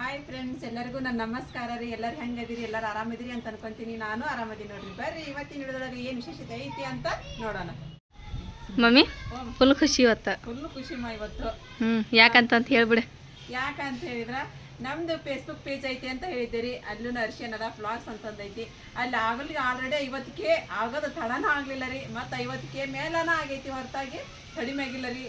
Hi friends ಎಲ್ಲರಿಗೂ ನನ್ನ ನಮಸ್ಕಾರ ರೀ. ಎಲ್ಲರೂ ಹೆಂಗದಿರಿ ಎಲ್ಲರೂ ಆರಾಮದಿರಿ ಅಂತ ಅನ್ಕೊಂತೀನಿ. ನಾನು ಆರಾಮದೀನಿ ನೋಡ್ರಿ. ಬರ್ರಿ ಇವತ್ತಿನ ಹಿಡಿದೊಳಗೆ ಏನು ವಿಶೇಷತೆ ಐತಿ ಅಂತ ನೋಡೋಣ. ಮಮ್ಮಿ ಫುಲ್ ಖುಷಿ ಇವತ್ತು. ಫುಲ್ ಖುಷಿ ಮಾ ಇವತ್ತು. ಹ್ಞೂ ಯಾಕಂತ ಹೇಳ್ಬಿಡಿ. ಯಾಕಂತ ಹೇಳಿದ್ರ ನಮ್ದು ಫೇಸ್ಬುಕ್ ಪೇಜ್ ಐತಿ ಅಂತ ಹೇಳಿದ್ದೀರಿ. ಅಲ್ಲೂ ಅರ್ಶಿಯನದ ಫ್ಲಾಗ್ಸ್ ಅಂತಂದೈತಿ ಅಲ್ಲಿ ಆಗಲಿ ಆಲ್ರೆಡಿ ಐವತ್ತಕ್ಕೆ ಆಗೋದು ತಡನ ಆಗಲಿಲ್ಲ ರೀ. ಮತ್ತು ಐವತ್ತಕ್ಕೆ ಮೇಲನ ಆಗೈತಿ ಹೊರತಾಗಿ. ಕಡಿಮೆ ಆಗಿಲ್ಲ ರೀ.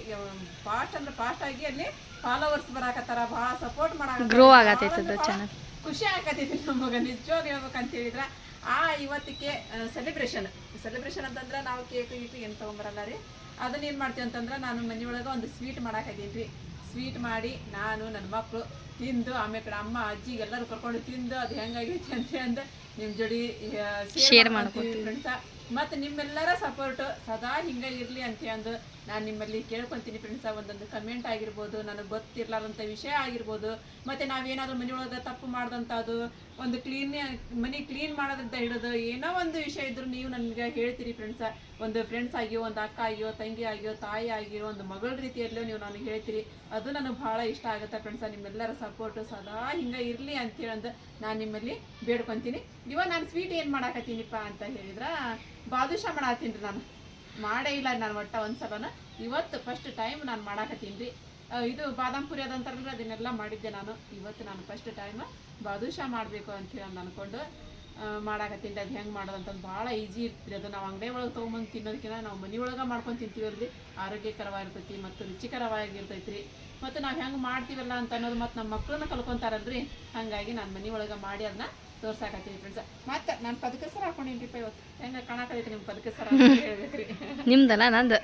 ಫಾಸ್ಟ್ ಅಂದ್ರೆ ಫಾಸ್ಟ್ ಆಗಿ ಅಲ್ಲಿ ಫಾಲೋವರ್ಸ್ ಬರಾಕತ್ತಾರ ಭಾಳ ಸಪೋರ್ಟ್ ಮಾಡಾಕ ಗ್ರೋ ಆಗತೈತೆ ಅದು ಚಾನಲ್ ಖುಷಿ ಆಗತೈತಿ ನಮಗ ನಿಜವಾಗ ಹೇಳ್ಬೇಕಂತ ಹೇಳಿದ್ರ ಆ ಇವತ್ತಿಗೆ ಸೆಲೆಬ್ರೇಷನ್ ಸೆಲೆಬ್ರೇಷನ್ ಅಂತಂದ್ರೆ ನಾವು ಕೇಕ್ ಗೀಕ್ ಏನು ತೊಗೊಂಬರಲ್ಲ ರೀ? ಅದನ್ನ ಏನು ಮಾಡ್ತೀವಿ ಅಂತಂದ್ರೆ ನಾನು ಮನೆಯೊಳಗೆ ಒಂದು ಸ್ವೀಟ್ ಮಾಡಾಕತ್ತೀನಿ ರೀ. ಸ್ವೀಟ್ ಮಾಡಿ ನಾನು ನನ್ನ ಮಕ್ಕಳು ತಿಂದು ಆಮೇಲೆ ಕಡೆ ಅಮ್ಮ ಅಜ್ಜಿ ಎಲ್ಲರೂ ಕರ್ಕೊಂಡು ತಿಂದು ಅದು ಹೆಂಗಾಗೈತಿ ಅಂತ ಅಂದ ನಿಮ್ಮ ಜೋಡಿ ಶೇರ್ ಮಾಡ್ಕೊತೀವಿ ಫ್ರೆಂಡ್ಸ ಮತ್ತು ನಿಮ್ಮೆಲ್ಲರ ಸಪೋರ್ಟ್ ಸದಾ ಹಿಂಗೆ ಇರಲಿ ಅಂತ ಅಂದು ನಾನು ನಿಮ್ಮಲ್ಲಿ ಕೇಳ್ಕೊತೀನಿ ಫ್ರೆಂಡ್ಸ ಒಂದೊಂದು ಕಮೆಂಟ್ ಆಗಿರ್ಬೋದು ನನಗೆ ಗೊತ್ತಿರ್ಲಾರಂಥ ವಿಷಯ ಆಗಿರ್ಬೋದು ಮತ್ತು ನಾವೇನಾದ್ರೂ ಮನೆಯೊಳಗೆ ತಪ್ಪು ಅದು ಒಂದು ಕ್ಲೀನ್ ಮನೆ ಕ್ಲೀನ್ ಮಾಡೋದ್ರಿಂದ ಹಿಡಿದು ಏನೋ ಒಂದು ವಿಷಯ ಇದ್ರೂ ನೀವು ನನಗೆ ಹೇಳ್ತೀರಿ ಫ್ರೆಂಡ್ಸ ಒಂದು ಫ್ರೆಂಡ್ಸ್ ಆಗಿಯೋ ಒಂದು ಅಕ್ಕ ಆಗಿಯೋ ತಂಗಿ ಆಗಿಯೋ ತಾಯಿ ಆಗಿಯೋ ಒಂದು ಮಗಳ ರೀತಿಯಲ್ಲೋ ನೀವು ನನಗೆ ಹೇಳ್ತೀರಿ. ಅದು ನನಗೆ ಭಾಳ ಇಷ್ಟ ಆಗುತ್ತೆ ಫ್ರೆಂಡ್ಸ ನಿಮ್ಮೆಲ್ಲರ ಸಪೋರ್ಟು ಸದಾ ಹಿಂಗೆ ಇರಲಿ ಅಂತೇಳಂದು ನಾನು ನಿಮ್ಮಲ್ಲಿ ಬೇಡ್ಕೊತೀನಿ. ಇವಾಗ ನಾನು ಸ್ವೀಟ್ ಏನು ಮಾಡಾಕತ್ತೀನಿಪ್ಪ ಅಂತ ಹೇಳಿದ್ರೆ, ಬಾದುಷಾ ಮಾಡಾಕತ್ತೀನಿ ರೀ ನಾನು. ಮಾಡೇ ಇಲ್ಲ ನಾನು ಒಟ್ಟ ಒಂದ್ಸಲನ. ಇವತ್ತು ಫಸ್ಟ್ ಟೈಮ್ ನಾನು ಮಾಡಾಕತ್ತೀನಿ ರೀ. ಇದು ಬಾದಾಮ್ ಪುರಿ ಅದಂತಾರಲ್ಲ ಅದನ್ನೆಲ್ಲ ಮಾಡಿದ್ದೆ ನಾನು. ಇವತ್ತು ನಾನು ಫಸ್ಟ್ ಟೈಮ್ ಬಾದುಷಾ ಮಾಡಬೇಕು ಅಂತೇಳಿ ನಾನು ಅನ್ಕೊಂಡು ಮಾಡಾಕತ್ತೀನಿ ಅದು ಹೆಂಗೆ ಮಾಡೋದಂತಂದು ಭಾಳ ಈಜಿ ಇರ್ತೀರಿ. ಅದು ನಾವು ಅಂಗಡಿ ಒಳಗೆ ತೊಗೊಂಬಂದು ತಿನ್ನೋದಕ್ಕಿಂತ ನಾವು ಮನೆ ಒಳಗೆ ಮಾಡ್ಕೊಂಡು ತಿಂತೀವಲ್ರಿ. ಆರೋಗ್ಯಕರವಾಗಿರ್ತೈತಿ ಮತ್ತು ರುಚಿಕರವಾಗಿರ್ತೈತಿ ಮತ್ತು ನಾವು ಹೆಂಗೆ ಮಾಡ್ತೀವಲ್ಲ ಅಂತ ಅನ್ನೋದು ಮತ್ತು ನಮ್ಮ ಮಕ್ಕಳನ್ನ ಕಲ್ಕೊಂತಾರಲ್ರಿ? ಹಾಗಾಗಿ ನಾನು ಮನೆ ಒಳಗೆ ಮಾಡಿ ಅದನ್ನ ತೋರ್ಸಾಕತ್ತೀನಿ ಫ್ರೆಂಡ್ಸ್ ಮತ್ತೆ ನಾನು ಪದಕ ಸರ ಹಾಕೊಂಡಿನ್ರಿಪ್ಪ ಇವತ್ತು. ಹೆಂಗೆ ಕಾಣಕತ್ತೈತಿ ನಿಮ್ಮ ಪದಕ ಸರ ಹೇಳ್ಬೇಕ್ರಿ. ನಿಮ್ದಲ್ಲ ನಂದು?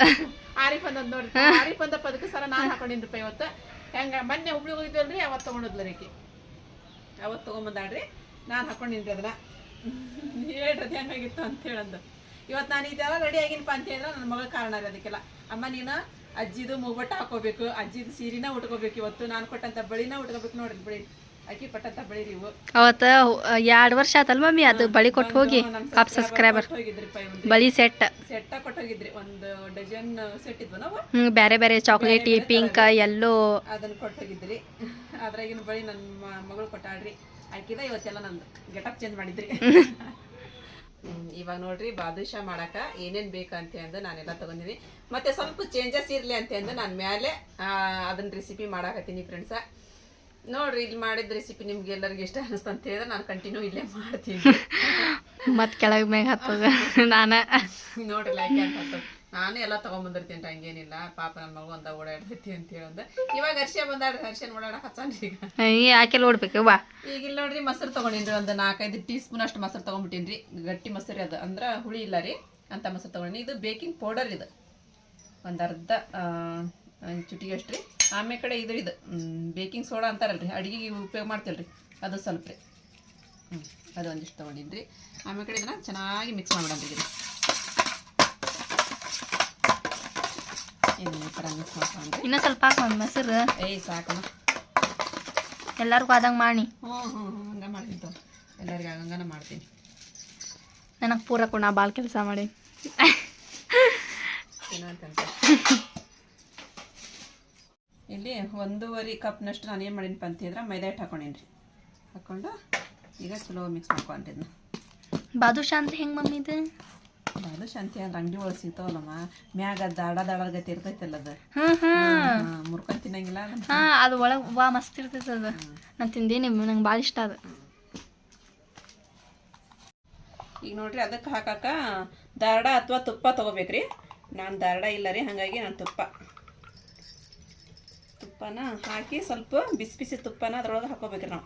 ಆರಿಫ್ ಅಂದ್ ನೋಡ್ರಿ ಆರಿಫ್ ಅಂದ ಪದಕ ಸರ ನಾನು ಹಾಕೊಂಡಿನ್ರಿಪ್ಪ ಇವತ್ತು. ಹೆಂಗ ಮೊನ್ನೆ ಹುಬ್ಳಿ ಹೋಗಿದ್ವಲ್ರಿ ಅವತ್ತು ತೊಗೊಂಡದ್ಲ ರೀಕಿ ಅವತ್ತು ತೊಗೊಂಬಂದಾಳ್ರಿ ನಾನು ಹಾಕೊಂಡಿನ್ರಿ ಅದನ್ನ. ಹೇಳ್ರಿ ಹೆಂಗಾಗಿತ್ತು ಅಂತ ಹೇಳಂದು. ಇವತ್ತು ನಾನು ಇದೆಲ್ಲ ರೆಡಿ ಆಗಿನಪ್ಪ ಅಂತ ಹೇಳಿದ್ರೆ ನನ್ನ ಮಗಳ ಕಾರಣ ರೀ ಅದಕ್ಕೆಲ್ಲ. ಅಮ್ಮ ನೀನು ಅಜ್ಜಿದು ಮೂವಟ್ಟ ಹಾಕೋಬೇಕು ಅಜ್ಜಿದು ಸೀರಿನ ಉಟ್ಕೋಬೇಕು ಇವತ್ತು. ನಾನು ಕೊಟ್ಟಂತ ಬಳಿನ ಉಟ್ಕೋಬೇಕು ನೋಡ್ರಿ ಬಳಿ. ಅಕ್ಕಿ ಕೊಟ್ಟಂತ ಬಳಿ ನೀವು. ಅವತ್ತ ಎರಡು ವರ್ಷ ಆತಲ್ ಮಮ್ಮಿ ಅದು ಬಳಿ ಕೊಟ್ಟು ಹೋಗಿ ಪಾಪ್ ಸಬ್ಸ್ಕ್ರೈಬರ್ ಬಳಿ ಸೆಟ್ ಸೆಟ್ಟ ಕೊಟ್ಟೋಗಿದ್ರಿ ಒಂದು ಡಜನ್ ಸೆಟ್ ಇದ್ವು ನಾವು ಹ್ಮ್ ಬೇರೆ ಬೇರೆ ಚಾಕ್ಲೇಟಿ ಪಿಂಕ್ ಎಲ್ಲೋ ಅದನ್ನ ಕೊಟ್ಟೋಗಿದ್ರಿ ಅದ್ರಾಗಿನ ಬಳಿ ನನ್ನ ಮಗಳು ಕೊಟ್ಟಾಡ್ರಿ ಆಕಿದ ಇವತ್ತೆಲ್ಲ ನಂದು. ಗೆಟಪ್ ಚೇಂಜ್ ಮಾಡಿದ್ರಿ. ಇವಾಗ ನೋಡ್ರಿ ಬಾದುಷಾ ಮಾಡಕ ಏನೇನ್ ಬೇಕಂತ ಅಂದ್ರೆ ನಾನೆಲ್ಲ ತಗೊಂಡಿನಿ. ಮತ್ತೆ ಸ್ವಲ್ಪ ಚೇಂಜಸ್ ಇರ್ಲಿ ಅಂತ ಅಂದ್ರೆ ನಾನು ಮೇಲೆ ಅದನ್ನ ರೆಸಿಪಿ ಮಾಡಾಕತ್ತೀನಿ ಫ್ರೆಂಡ್ಸ ನೋಡ್ರಿ ಇಲ್ಲಿ ಮಾಡಿದ ರೆಸಿಪಿ ನಿಮ್ಗೆ ಎಲ್ಲರಿಗೂ ಇಷ್ಟ ಅನಿಸ್ತು ಅಂತ ಹೇಳಿದ್ರೆ ನಾನು ಕಂಟಿನ್ಯೂ ಇಲ್ಲೇ ಮಾಡ್ತೀನಿ. ಮತ್ತೆ ಕೆಳಗೆ ಮ್ಯಾಗ ಹತ್ತದ ನಾನು. ನೋಡ್ರಿ ಲೈಕ್ ಅಂತ ನಾನು ಎಲ್ಲ ತಗೊಂಬಂದಿರ್ತೀನಿ ಹಂಗೇನಿಲ್ಲ. ಪಾಪ ನನ್ನ ಮಗು ಅಂತ ಓಡಾಡ್ತೈತಿ ಅಂತ ಹೇಳಂದ. ಇವಾಗ ಹರ್ಷ ಬಂದಾಡ್ರಿ ಹರ್ಷನ್ ಓಡಾಡಕ್ ಹಚ್ಚಾನ್ರಿ ಈಗ. ನೋಡ್ಬೇಕು ಬಾ. ಈಗ ಇಲ್ಲಿ ನೋಡ್ರಿ ಮೊಸರು ತಗೊಂಡಿನ್ರಿ ಒಂದು ನಾಲ್ಕೈದು ಟೀ ಸ್ಪೂನ್ ಅಷ್ಟು ಮೊಸರು ತಗೊಂಡ್ಬಿಟ್ಟಿನ್ರಿ ಗಟ್ಟಿ ಮೊಸರು ಅದು. ಅಂದ್ರ ಹುಳಿ ಇಲ್ಲ ರೀ. ಅಂತ ಮೊಸರು ತಗೊಂಡಿನಿ. ಇದು ಬೇಕಿಂಗ್ ಪೌಡರ್ ಇದು. ಒಂದು ಅರ್ಧ ಚುಟಿಗೆ ಅಷ್ಟು ರೀ. ಆಮೇಲೆ ಕಡೆ ಇದು. ಇದು ಬೇಕಿಂಗ್ ಸೋಡಾ ಅಂತಾರಲ್ರಿ. ಅಡಿಗೆಗೆ ಉಪಯೋಗ ಮಾಡ್ತಿಲ್ರಿ. ಅದು ಸ್ವಲ್ಪ ರೀ. ಹ್ಞೂ ಅದು ಒಂದಿಷ್ಟು ತೊಗೊಂಡಿನ್ರಿ. ಆಮೇಲೆ ಕಡೆ ಇದನ್ನ ಚೆನ್ನಾಗಿ ಮಿಕ್ಸ್ ಮಾಡ್ಬಿಡಂದ್ರಿ ಇದನ್ನ ಇದನ್ನ ಈ ಥರ ಮಿಕ್ಸ್ ಮಾಡ್ಕೊಂಡ್ರಿ ಇನ್ನೂ ಸ್ವಲ್ಪ ಹಾಕಿ ಮೊಸರು. ಏಯ್ ಸಾಕಮ್ಮ ಎಲ್ಲರಿಗೂ ಆದಂಗೆ ಮಾಡಿ. ಹ್ಞೂ ಹ್ಞೂ ಹ್ಞೂ ಹಂಗೆ ಮಾಡ್ತೀನಿ ಎಲ್ಲರಿಗೂ ಹಂಗನ ಮಾಡ್ತೀನಿ. ನನಗೆ ಪೂರ ಕೂಡ ಬಾಲ್ ಕೆಲಸ ಮಾಡಿ. ಇಲ್ಲಿ ಒಂದೂವರೆ ಕಪ್ನಷ್ಟು ನಾನು ಏನು ಮಾಡೀನಿ ಅಂತ ಹೇಳಿದ್ರೆ ಮೈದಾ ಹಿಟ್ಟು ಹಾಕೊಂಡೇನಿ ಹಾಕ್ಕೊಂಡು ಈಗ ಚಲೋ ಮಿಕ್ಸ್ ಮಾಡ್ಕೊಂಡಿದ್ನ ಬಾದುಷಾ ಅಂತ ಹೆಂಗೆ ಮಮ್ಮಿ ಇದು? ಅದು ಶಾಂತಿ ಅಂದ್ರೆ ಅಂಗಡಿ ಒಳಗೆ ಸಿಗ್ತಾವಲ್ಲಮ್ಮ. ಮ್ಯಾಗ ದಾಡ ದಾಡ ಗತಿ ಇರ್ತೈತಲ್ಲ ಅದು. ಹ್ಞೂ ಮುರ್ಕೊಂಡು ತಿನ್ನಂಗಿಲ್ಲ ಅದನ್ನ ಹಾಂ ಅದು ಒಳಗೆ ವಾ ಮಸ್ತ್ ಇರ್ತೈತೆ ಅದು. ನಾನು ತಿಂದೇನಿ ನಂಗೆ ಭಾಳ ಇಷ್ಟ ಅದು. ಈಗ ನೋಡ್ರಿ ಅದಕ್ಕೆ ಹಾಕಾಕ ದಾರಡ ಅಥವಾ ತುಪ್ಪ ತಗೋಬೇಕ್ರಿ. ನಾನು ದಾರಡ ಇಲ್ಲ ರೀ ಹಾಗಾಗಿ ನಾನು ತುಪ್ಪ. ತುಪ್ಪನ ಹಾಕಿ ಸ್ವಲ್ಪ ಬಿಸಿ ಬಿಸಿ ತುಪ್ಪನ ಅದ್ರೊಳಗೆ ಹಾಕೋಬೇಕ್ರಿ ನಾವು.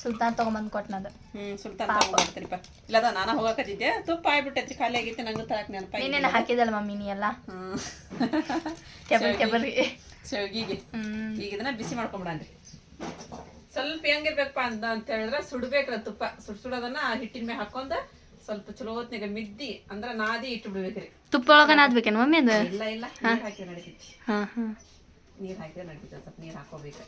ಸುಲ್ತಾನ್ ತೊಗೊಂಬಂದು ಕೊಟ್ಟನದು ಹ್ಮ್ ಸುಲ್ತಾನ್ ತಗೊಂಡ್ಬರ್ತೀರಿಪ್ಪ ಇಲ್ಲದ ನಾನು ಹೋಗಕತ್ತಿದ್ದೆ ತುಪ್ಪ ಆಗ್ಬಿಟ್ಟೈತಿ ಖಾಲಿ ಆಗಿತ್ತು ನಂಗೆ ತರಕ್ ನೆನಪ ಏನೇನ ಹಾಕಿದಲ್ಲ ಮಮ್ಮಿ ನೀ ಎಲ್ಲ ಟೇಬಲ್ ಶಾವಿಗೆಗೆ. ಹ್ಞೂ ಈಗ ಇದನ್ನ ಬಿಸಿ ಮಾಡ್ಕೊಂಬಿಡನ್ರಿ. ಸ್ವಲ್ಪ ಹೆಂಗಿರ್ಬೇಕಪ್ಪ ಅಂತ ಅಂತ ಹೇಳಿದ್ರೆ ಸುಡ್ಬೇಕ್ರ ತುಪ್ಪ. ಸುಡ್ ಸುಡೋದನ್ನ ಹಿಟ್ಟಿನ ಮೇಲೆ ಹಾಕೊಂಡ ಸ್ವಲ್ಪ ಚಲೋ ಹೊತ್ನಾಗ ಮಿದ್ದಿ ಅಂದ್ರ ನಾದಿ ಇಟ್ಟು ಬಿಡ್ಬೇಕ್ರಿ. ತುಪ್ಪ ಒಳಗ ನಾದ್ಬೇಕೇನು ಮಮ್ಮಿ ಅದು? ಇಲ್ಲ ಇಲ್ಲ. ನೀರ್ ಹಾಕಿ ನಡಿತೈತಿ. ಹಾಂ ಹಾಂ. ನೀರ್ ಹಾಕಿದ್ರೆ ನಡಿತೈತಿ. ಸ್ವಲ್ಪ ನೀರ್ ಹಾಕೋಬೇಕು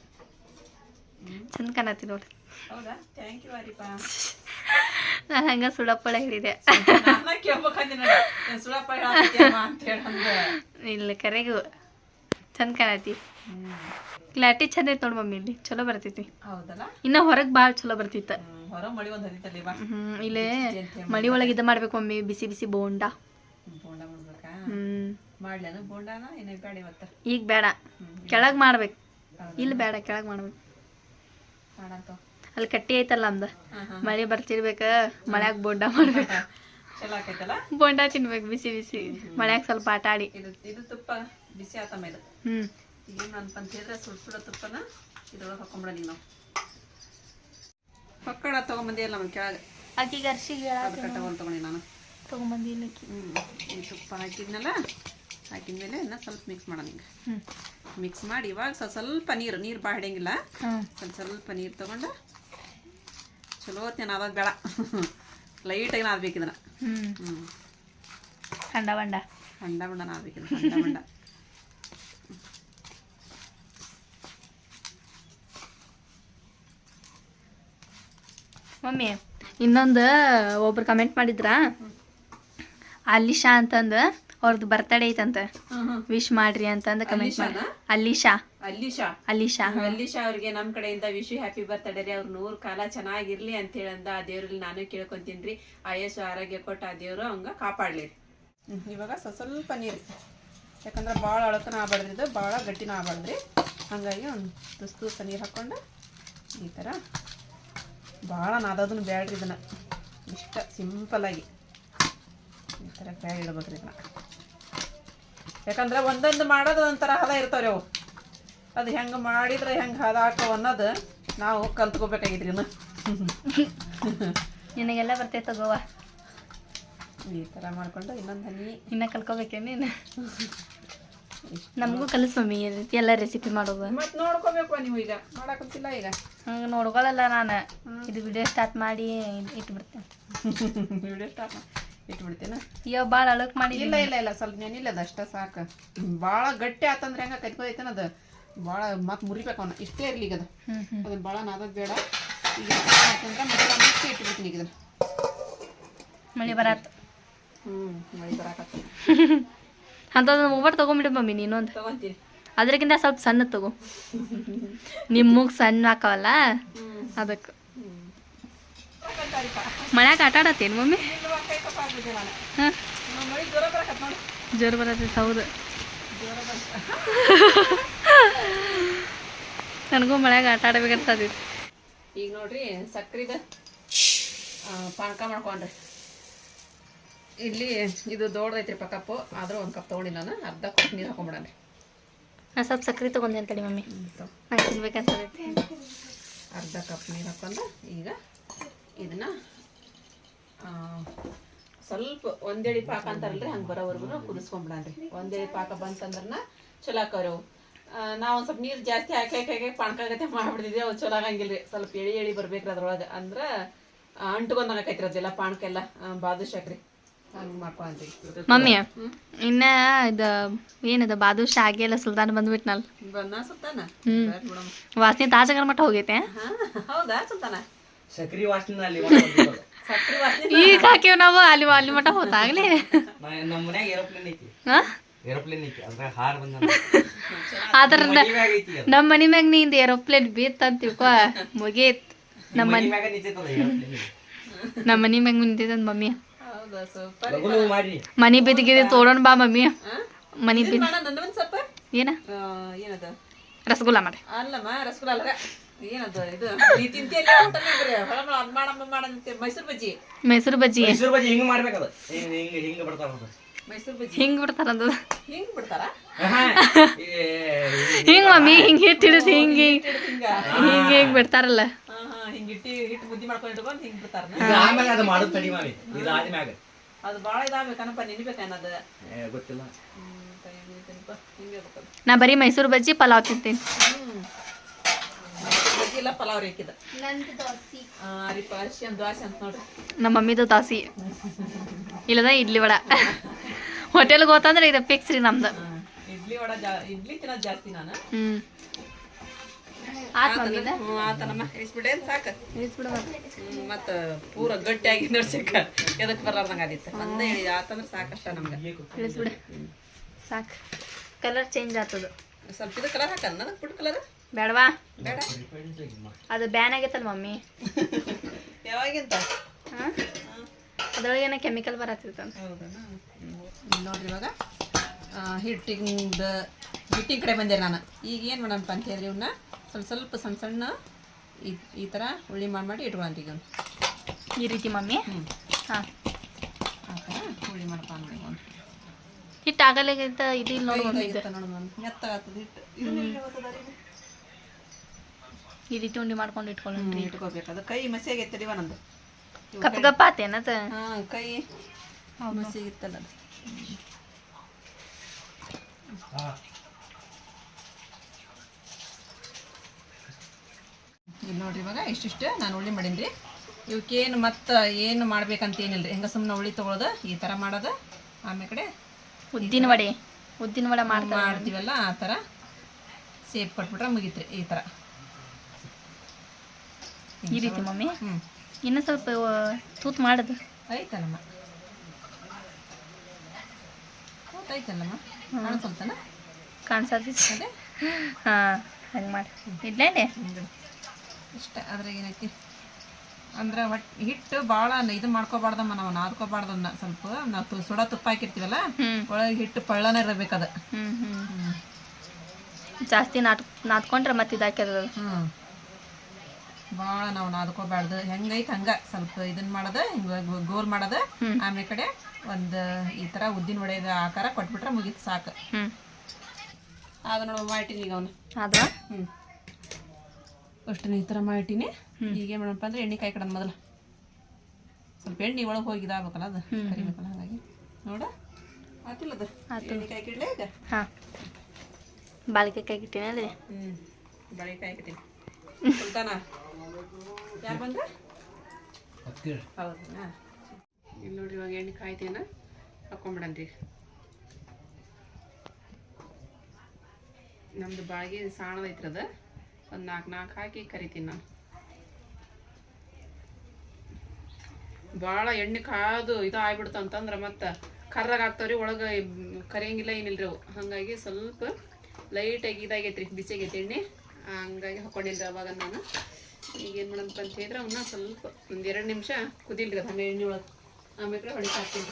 ಚಂದ ಕಾಣತ್ತಿ ನೋಡಿ. ಹೌದಾ? ಥ್ಯಾಂಕ್ ಯು ಹರಿಪಾ ನಾನು ಹಂಗೆ ಸುಳಪ್ಪಳ ಹೇಳಿದೆ. ಇಲ್ಲ ಕರೆಗೂ. ಚಂದ ಕಾಣತಿ ಹ್ಮ್ ಕ್ಲಾರಿಟಿ ಚಂದ ಐತಿ ನೋಡಿ ಮಮ್ಮಿ ಇಲ್ಲಿ. ಚಲೋ ಬರ್ತೈತಿ. ಇನ್ನ ಹೊರಗೆ ಭಾಳ ಚಲೋ ಬರ್ತಿತ್ತು ಇಲ್ಲೇ ಮಳಿ ಒಳಗೆ ಇದು ಮಾಡ್ಬೇಕು ಮಮ್ಮಿ ಬಿಸಿ ಬಿಸಿ ಬೋಂಡ. ಈಗ ಬೇಡ. ಕೆಳಗೆ ಮಾಡ್ಬೇಕು. ಇಲ್ಲಿ ಬೇಡ ಕೆಳಗೆ ಮಾಡ್ಬೇಕು. ಮಾಡಂತ ಅಲ್ಲಿ ಕಟ್ಟಿ ಐತಲ್ಲ ನಮ್ದು ಹಾ ಮಳೆ ಬರ್ತಿರ್ಬೇಕ ಮಳ್ಯಾಗ ಬೋಂಡ ಮಾಡ್ಬೇಕು. ಚಲೋ ಆಕೈತಲ್ಲ? ಬೋಂಡ ತಿನ್ಬೇಕು ಬಿಸಿ ಬಿಸಿ. ಮಳ್ಯಾಗ ಸ್ವಲ್ಪ ಆಟ ಆಡಿ. ಇದು ಇದು ತುಪ್ಪ ಬಿಸಿ ಆತ ಮೇಲೆ ಹ್ಮ್. ಏನು ಅಂತ ಹೇಳಿದ್ರೆ ಸುಡ್ ಸುಡ ತುಪ್ಪನ ಇದ್ರೊಳಗೆ ಹಾಕೊಂಬಿಡ ನಾವು. ಪಕ್ಕಡ ತೊಗೊಂಬಂದಿಯಲ್ಲ ನಮ್ಮ ಕೆಳಗೆ? ಆಕಿಗೆ ಅರ್ಶಿಗೆ ಅದಕ್ಕೆ ತಗೊಂಡು ತೊಗೊಂಡಿ ನಾನು. ತಗೊಂಬಂದಿ ಹ್ಞೂ ತುಪ್ಪ ಹಾಕಿದ್ನಲ್ಲ ಹಾಕಿದ್ಮೇಲೆ ಇನ್ನು ಸ್ವಲ್ಪ ಮಿಕ್ಸ್ ಮಾಡೋಣ ಈಗ. ಹ್ಮ್. ಮಿಕ್ಸ್ ಮಾಡಿ. ಇವಾಗ ಸ್ವಲ್ಪ ಸ್ವಲ್ಪ ನೀರು ನೀರು ಬಾಡಂಗಿಲ್ಲ ಹಿಡಿಯಂಗಿಲ್ಲ. ಸ್ವಲ್ಪ ಸ್ವಲ್ಪ ನೀರು ತೊಗೊಂಡು ಚಲೋ ಹೊತ್ತೇನು ಅದಾಗ ಬೇಡ. ಲೈಟಾಗಿ ನಾದ್ಬೇಕು ಇದನ್ನ. ಹ್ಮ್. ಹ್ಞೂ ಖಂಡ ಬಂಡ. ಹಂಡ ಬಂಡ ನಾದ್ಬೇಕು ಇದನ್ನ. ಹಂಡ ಬಂಡ. ಮಮ್ಮಿ ಇನ್ನೊಂದು ಒಬ್ರು ಕಮೆಂಟ್ ಮಾಡಿದ್ರ? ಅಲಿಶಾ ಅಂತಂದು ಅವ್ರದ್ದು ಬರ್ತಡೇ ಐತಂತ. ವಿಶ್ ಮಾಡ್ರಿ ಅಂತಂದು ಕಮೆಂಟ್ ಮಾಡಿ. ಶಾ ಅಲಿಶಾ ಅಲ್ಲಿಶಾ ಅಲಿಶಾ ಅಲ್ಲಿಶಾ ಅವ್ರಿಗೆ ನಮ್ಮ ಕಡೆಯಿಂದ ವಿಶ್ ಹ್ಯಾಪಿ ಬರ್ತಡೇ ರೀ. ಅವ್ರ ನೂರು ಕಾಲ ಚೆನ್ನಾಗಿರ್ಲಿ ಅಂತ ಹೇಳಂದ ಆ ದೇವ್ರಲ್ಲಿ ನಾನು ಕೇಳ್ಕೊಂತೀನಿ ರೀ. ಆಯಸ್ಸು ಆರೋಗ್ಯ ಕೊಟ್ಟು ಆ ದೇವ್ರು ಅವಂಗ ಕಾಪಾಡ್ಲಿ ರೀ. ಇವಾಗ ಸ್ವ- ಸ್ವಲ್ಪ ನೀರು. ಯಾಕಂದ್ರೆ ಭಾಳ ಅಳಕನ ಆಗ್ಬಾರ್ದು ಇದು. ಭಾಳ ಗಟ್ಟಿನ ಆಬಾರ್ದ್ರಿ ಹಾಗಾಗಿ ಒಂದು ತುಸು ತುಸ ನೀರು ಹಾಕ್ಕೊಂಡು ಈ ಥರ ಭಾಳ ನಾದೋದನ್ನು ಬೇಡ್ರಿ ಇದನ್ನು. ಇಷ್ಟ ಸಿಂಪಲ್ಲಾಗಿ ಈ ಥರ ಬ್ಯಾಡ್ ಇಡ್ಬೇಕ್ರಿ ಇದನ್ನ. ಯಾಕಂದ್ರೆ ಒಂದೊಂದು ಮಾಡೋದು ಒಂಥರ ಹದ ಇರ್ತಾವ್ರಿ ಅವು. ಅದು ಹೆಂಗೆ ಮಾಡಿದ್ರೆ ಹೆಂಗೆ ಹದ ಹಾಕೋ ಅನ್ನೋದು ನಾವು ಕಲ್ತ್ಕೋಬೇಕಾಗಿದ್ರಿ ಇನ್ನು. ನಿನಗೆಲ್ಲ ಬರ್ತೈತೆ ಗೋವಾ ಈ ಥರ ಮಾಡ್ಕೊಂಡು ಇನ್ನೊಂದು ಹನಿ. ಇನ್ನ ಕಲ್ಕೋಬೇಕೇನು ನೀನು? ನಮಗೂ ಕಲಿಸ್ ಮಮ್ಮಿ ಈ ರೀತಿ ಎಲ್ಲ ರೆಸಿಪಿ ಮಾಡೋದು. ಮತ್ತೆ ನೋಡ್ಕೋಬೇಕು ನೀವು ಈಗ. ಮಾಡಾಕಂತಿಲ್ಲ ಈಗ. ಹಂಗೆ ನೋಡ್ಕೊಳ್ಳಲ್ಲ ನಾನು. ಇದು ವಿಡಿಯೋ ಸ್ಟಾರ್ಟ್ ಮಾಡಿ ಇಟ್ಬಿಡ್ತೇನೆ. Video start ಇಟ್ಬಿಡ್ತೇನೆ? ಅಯ್ಯೋ ಭಾಳ ಅಳಕ್ ಮಾಡಿ ಇಲ್ಲ ಇಲ್ಲ ಇಲ್ಲ ಸ್ವಲ್ಪ ನೆನಿಲ್ಲ ಅದು ಅಷ್ಟೇ ಸಾಕು. ಭಾಳ ಗಟ್ಟಿ ಆತಂದ್ರೆ ಹೆಂಗೆ ಕತ್ಕೋತೈತೇನ ಅದು? ಭಾಳ ಮತ್ತೆ ಮುರಿಬೇಕು ಅವನ್ನ ಇಷ್ಟೇ ಇರ್ಲಿ ಈಗ ಅದು. ಅದನ್ನ ಭಾಳ ನಾದೋದು ಬೇಡ. ಈಗ ಯಾಕಂದ್ರೆ ಮತ್ತೆ ಮಿಕ್ಸಿ ಇಟ್ಬಿಡ್ತೀನಿ ಈಗ ಇದನ್ನ. ಮಳೆ ಬರತ್ತ ಹ್ಞೂ ಮಳೆ ಬರಾಕತ್ತ ಅಂಥದ್ದು ಒಬ್ಬರು ತೊಗೊಂಬಿಡು ಮಮ್ಮಿ ನೀನೊಂದು ತಗೊಂತೀನಿ ಅದ್ರಕ್ಕಿಂತ ಸ್ವಲ್ಪ ಸಣ್ಣ ತಗೋ. ನಿಮ್ಮಗ್ ಸಣ್ಣ ಹಾಕವಲ್ಲ? ಅದಕ್ಕೆ ಮಳ್ಯಾಗ ಆಟ ಆಡತ್ತೇನು ಮಮ್ಮಿ? ಹಾಂ. ಜೋರು ಬರತ್ತೈತೆ ಹೌದು. ನನಗೂ ಮಳ್ಯಾಗ ಆಟ ಆಡಬೇಕಂತೈತಿ ಈಗ ನೋಡ್ರಿ ಸಕ್ರಿದ ಪಾನಕ ಮಾಡ್ಕೊಂಡ್ರಿ. ಇಲ್ಲಿ ಇದು ದೊಡ್ಡದೈತ್ರಿ ಪ ಕಪ್ಪು ಆದರೂ ಒಂದು ಕಪ್ ತೊಗೊಂಡಿ ನಾನು ಅರ್ಧ ಕಪ್ ನೀರು ಹಾಕೊಂಬಿಡನ್ರಿ ನಾನು ಸ್ವಲ್ಪ ಸಕ್ರೆ ತೊಗೊಂಡೆ ಅಂತೇಳಿ ಮಮ್ಮಿ. ನಾನು ತಿನ್ಬೇಕಂತ ಅರ್ಧ ಕಪ್ ನೀರು ಹಾಕೊಂಡು ಈಗ ಇದನ್ನ ಸ್ವಲ್ಪ ಒಂದೇಳಿ ಪಾಕ ಅಂತಾರಲ್ರಿ ಹಂಗೆ ಬರೋವರೆಗೂ ಕುದಿಸ್ಕೊಂಬಿಡನ್ರಿ. ಒಂದೇಳಿ ಪಾಕ ಬಂತಂದ್ರನ ಚಲೋ ಆಕವ್ರಿ ಅವು. ನಾವು ಒಂದು ಸ್ವಲ್ಪ ನೀರು ಜಾಸ್ತಿ ಹಾಕಿ ಹಾಕಿ ಹಾಕಿ ಪಾನಕಾಗತ್ತೆ ಮಾಡ್ಬಿಡ್ತಿದ್ವಿ ಅವು ಚಲೋ ಆಗಂಗಿಲ್ರಿ. ಸ್ವಲ್ಪ ಎಳಿ ಎಳಿ ಬರ್ಬೇಕ್ರಿ ಅದ್ರೊಳಗೆ. ಅಂದ್ರೆ ಅಂಟ್ಕೊಂಡಾಗೈತ್ರಿ ಅದೆಲ್ಲ ಬಾದುಷಾಕ್ರಿ. ಹಂಗೆ ಮಾಡ್ಕೊಂತೀವಿ. ಮಮ್ಮಿ ಇನ್ನ ಇದು ಏನದ ಬಾದುಷ ಆಗಿಲ್ಲ ಸುಲ್ತಾನ ಬಂದ್ಬಿಟ್ನಲ್ಲ ಸುಲ್ತಾನ? ಹ್ಮ್. ವಾಸನೆ ತಾಜಗರ ಮಟ್ಟ ಹೋಗೈತೆ. ಹೌದಾ ಸುತ್ತಾನ ಸಕ್ರಿ ವಾಸನೆ ಅಲ್ಲಿ ಸಕ್ರಿ ವಾಸನೆ ಈಗ ಹಾಕಿವ್ ನಾವು ಅಲ್ಲಿ ಅಲ್ಲಿ ಮಟ ಹೋತಾಗ್ಲಿ. ನಮ್ಮ ಮನ್ಯಾಗ ಏರೋಪ್ಲೇನ್ ಐತಿ. ಹಾ ಏರೋಪ್ಲೇನ್ ಐತಿ ಅದ್ರ ಹಾರ್ ಬಂದ ಆದ್ರ ನಮ್ಮ ಮನಿ ಮ್ಯಾಗ ನಿಂದ ಏರೋಪ್ಲೇನ್ ಬೀತ್ ಅಂತ ತಿಳ್ಕೊ ಮುಗೀತ್. ನಮ್ಮ ಮನಿ ಮ್ಯಾಗ ನಿಂತೈತದ ಏರೋಪ್ಲೇನ್ ನಮ್ಮ ಮನಿ ಮ್ಯಾಗ ನಿಂತಿದ್ದ ಮಮ್ಮಿ. ಮನಿ ಬಿದ್ದಿಗಿದೆ ತೋಡೋಣ ಬಾ ಮಮ್ಮಿ. ಮನಿ ಬಿದ್ದ ಏನ? ಏನದ? ರಸಗುಲ್ಲ ಮಾಡಿ. ಅಲ್ಲಮ್ಮ ರಸಗುಲ್ಲ ಅಲ್ಲ ಏನದು ಇದು ನೀ ತಿಂತಿಯಲ್ಲ ಊಟನೇ ಬರೀ ಹೊಳಮಳ ಅದ್ ಮಾಡಮ್ಮ ಮಾಡಂತೆ ಮೈಸೂರು ಬಜ್ಜಿ. ಮೈಸೂರು ಬಜ್ಜಿ. ಮೈಸೂರು ಬಜ್ಜಿ ಹಿಂಗ್ ಮಾಡ್ಬೇಕದ? ಹಿಂಗ್ ಹಿಂಗ್ ಹಿಂಗ್ ಬರ್ತಾವ ಅದು. ಮೈಸೂರು ಬಜ್ಜಿ. ಹಿಂಗ್ ಬಿಡ್ತಾರ ಹಿಂಗ್ ಮಮ್ಮಿ ಹಿಂಗ್ ಹಿಟ್ಟು ಹಿಡಿದ್ ಹಿಂಗ್ ಹಿಂಗ್ ಹಿಂಗ ಬಿಡ್ತಾರಲ್ಲ? ಹಾ ಹಾ ಹಿಂಗ್ ಇಟ್ಟಿ ಹಿಟ್ಟು ಬುದ್ಧಿ ಮಾಡ್ಕೊಂಡು ಇಟ್ಕೊಂಡು ಹಿಂಗ್ ಬಿಡ್ತಾರ ಇದು ಅದು ಮಾಡೋದು ತಡಿ ಮಾವಿ ಇದು ಆದ್ಮ್ಯಾಗ ಅದು ಭಾಳ ಇದಾಗಬೇಕನಪ್ಪ ನೆನಿಬೇಕನ್ನದು ಗೊತ್ತಿಲ್ಲ. ನಾ ಬರೀ ಮೈಸೂರು ಬಜ್ಜಿ ಪಲಾವ್ ತಿಂತೀನಿ. ಇಲ್ಲ ಪಲಾವ್ ರೇಕಿದ ಅಂತ ದ್ವಾಸೆ ಅಂತ ನೋಡ್ರಿ. ನಮ್ಮ ಮಮ್ಮಿದು ತಾಸಿ ಇಲ್ಲದ ಇಡ್ಲಿ ವಡ. ಹೋಟೆಲ್ ಹೋತಂದ್ರೆ ಇದು ಫಿಕ್ಸ್ ರೀ ನಮ್ದು. ಇಡ್ಲಿ ವಡ ಇಡ್ಲಿ ತಿನ್ನೋದು ಜಾಸ್ತಿ ನಾನು. ಹ್ಮ್. ಹ್ಞೂ ಆತನಮ್ಮ ಸಾಕು? ಮತ್ತೆ. ಪೂರ ಗಟ್ಟಿಯಾಗಿ ಎದಕ್ ಬರ್ಲಾರ್ದಂಗ ಆದಿತ್ತು. ಒಂದೇ ಹೇಳಿ ಆತಂದ್ರೆ ಸಾಕಷ್ಟ ನಮ್ಗೆ. ಇಳಿಸ್ಬಿಡು. ಸಾಕು. ಕಲರ್ ಚೇಂಜ್ ಆತದ. ಸ್ವಲ್ಪ ಇದು ಕಲರ್ ಹಾಕಲ್ಲ ನನಗೆ ಫುಡ್ ಕಲರ್ ಬೇಡವಾ? ಬೇಡ. ಅದು ಬ್ಯಾನ್ ಆಗೈತಲ್ಲ ಮಮ್ಮಿ. ಯಾವಾಗಿಂತ ಹಾಂ? ಏನೋ ಕೆಮಿಕಲ್ ಬರತ್ತಿರ್ತಂತ ನೋಡ್ರಿ ಇವಾಗ. ಹಿಟ್ಟಿಂದ ಹಿಟ್ಟಿನ ಕಡೆ ಬಂದೆ ನಾನು. ಈಗ ಏನು ಮಾಡೋಣಪ್ಪ ಅಂತ ಹೇಳಿದ್ರೆ ಇವನ್ನ ಸ್ವಲ್ಪ ಸ್ವಲ್ಪ ಸಣ್ಣ ಸಣ್ಣ ಈ ಈ ಥರ ಉಳ್ಳಿ ಮಾಡಿ ಮಾಡಿ ಇಟ್ಕೊಳಂತೀಗ ಈಗ ಈ ರೀತಿ ಮಮ್ಮಿ? ಹಾಂ. ಆ ಥರ ಉಳ್ಳಿ ಮಾಡಪ್ಪ ನೋಡಿ ಒಂದು ಹಿಟ್ಟು ಆಗಲಿಗಿಂತ ಇದು ಇಲ್ಲ ನೋಡಿ ಮೆತ್ತ ಹಿಟ್ಟು ಇದನ್ನ ಎಲ್ಲಿ ಹೋಗ್ತದೆ ಅರಿವು? ಈ ರೀತಿ ಉಂಡಿ ಮಾಡ್ಕೊಂಡು ಇಟ್ಕೊಳ್ಳಿ ಇಟ್ಕೋಬೇಕು. ಅದು ಕೈ ಮಸಿಯಾಗಿ ಎತ್ತಡಿವ ನಂದು ಇವು ಕಪ್ ಕೈ- ಗಪ್ಪ ಆತೇನದ ಹಾ ಕೈ ಮಸಿಗಿತ್ತಲ್ಲ ಅದು. ಇಲ್ಲಿ ನೋಡ್ರಿ ಇವಾಗ ಇಷ್ಟಿಷ್ಟು ನಾನು ಉಳ್ಳಿ ಮಾಡೀನಿ ಇವಕ್ಕೇನು ಮತ್ತು ಏನು ಮಾಡ್ಬೇಕಂತ ಏನಿಲ್ಲ ರೀ ಹೆಂಗೆ ಸುಮ್ಮನೆ ಉಳ್ಳಿ ತೊಗೊಳೋದು ಈ ಥರ ಮಾಡೋದು ಆಮೇಲೆ ಕಡೆ ಉದ್ದಿನ ವಡೆ. ಉದ್ದಿನ ವಡೆ ಮಾಡ್ತೀವಲ್ಲ ಆ ಥರ ಸೇಪ್ ಕೊಟ್ಬಿಟ್ರೆ ಮುಗಿತ್ರಿ ಈ ಥರ ಈ ರೀತಿ ಮಮ್ಮಿ. ಇನ್ನೂ ಸ್ವಲ್ಪ ತೂತ್ ಮಾಡೋದು. ಐತಲ್ಲಮ್ಮ ಕಾಣಿಸತೈತಿ ಹಾಂ ಹಂಗೆ ಮಾಡಿ. ಇಡ್ಲೇನೆ ಇಷ್ಟ ಅದ್ರಾಗ ಏನೈತಿ? ಅಂದ್ರೆ ಒಟ್ಟು ಹಿಟ್ಟು ಭಾಳ ಇದು ಮಾಡ್ಕೋಬಾರ್ದಮ್ಮ ನಾವು ನಾದ್ಕೋಬಾರ್ದ ಸ್ವಲ್ಪ. ನಾವು ಸುಡ ತುಪ್ಪ ಹಾಕಿರ್ತೀವಲ್ಲ? ಒಳಗೆ ಹಿಟ್ಟು ಪಳ್ಳನ ಇರಬೇಕದ. ಜಾಸ್ತಿ ನಾಟ್ ನಾದ್ಕೊಂಡ್ರೆ ಮತ್ತೆ ಇದಾಕ್ಯದ ಹ್ಞೂ ಭಾಳ ನಾವು ನಾದ್ಕೋಬಾರ್ದು. ಹೆಂಗೈತೆ ಹಂಗ ಸ್ವಲ್ಪ ಇದನ್ನ ಮಾಡೋದು ಗೋರ್ ಗೋಲ್ ಮಾಡೋದು. ಆಮೇಲೆ ಕಡೆ ಒಂದು ಈ ಥರ ಉದ್ದಿನ ಒಡೆಯದ ಆಕಾರ ಕೊಟ್ಬಿಟ್ರೆ ಮುಗಿತ್ ಸಾಕು. ಅದು ನೋಡು ಮಾಡಿಟ್ಟಿನಿ ಈಗ ಅವನು. ಆದ್ವಾ ಹ್ಞೂ ಅಷ್ಟು ಈ ಥರ ಮಾಡಿಟ್ಟಿನಿ ಈಗ ಏನು ಮಾಡಪ್ಪ ಅಂದ್ರೆ ಎಣ್ಣೆ ಕಾಯಿ ಕಡದ್ ಮೊದಲು. ಸ್ವಲ್ಪ ಎಣ್ಣೆ ಒಳಗೆ ಹೋಗಿ ಇದಾಗಬೇಕಲ್ಲ ಅದು. ಕರಿಬೇಕಲ್ಲ ಹಾಗಾಗಿ. ನೋಡ. ಆತಿಲ್ಲ ಅದು. ಎಣ್ಣೆ ಕಾಯಿ ಕಿಡ್ಲೇ ಇದೆ? ಹಾಂ. ಬಾಳಿಕೆ ಕೈ ಇಟ್ಟಿನಿ ಹ್ಮ್. ಹ್ಞೂ ಬಳಿ ಕಾಯಿ ಕಟ್ಟಿನಿ ಸುಲ್ತಾನ? ಯಾರು ಬಂದ್ರೆ ಹೌದಾ? ಇಲ್ಲಿ ನೋಡಿ ಇವಾಗ ಎಣ್ಣೆ ಕಾಯ್ತೀನ ಹಾಕೊಂಬಿಡನ್ರಿ ನಮ್ದು ಬಾಳಿಗೆ ಅದು. ಒಂದು ನಾಲ್ಕು ನಾಲ್ಕು ಹಾಕಿ ಕರಿತೀನಿ ನಾನು. ಭಾಳ ಎಣ್ಣೆ ಕಾದು ಇದು ಆಗ್ಬಿಡ್ತು ಅಂತಂದ್ರೆ ಮತ್ತೆ ಕರ್ರಾಗ ಆಗ್ತಾವ್ರಿ ಒಳಗೆ ಕರಿಯಂಗಿಲ್ಲ ಏನಿಲ್ರಿ ಅವು. ಹಾಗಾಗಿ ಸ್ವಲ್ಪ ಲೈಟಾಗಿ ಇದಾಗೈತ್ರಿ ಬಿಸಿ ಆಗೈತಿ ಎಣ್ಣೆ. ಹಂಗಾಗಿ ಹಾಕೊಂಡಿಲ್ರಿ ಅವಾಗ ನಾನು. ಈಗ ಏನು ಮಾಡಂತ ಅಂತ ಹೇಳಿದ್ರೆ ಅವನ್ನ ಸ್ವಲ್ಪ ಒಂದು ಎರಡು ನಿಮಿಷ ಕುದಿಲ್ರಿ ಅದು ಹಂಗೆ ಎಣ್ಣೆ ಒಳಗೆ ಆಮೇಲೆ ಹೊಡಿತಾ ಹಾಕ್ತೀನಿ.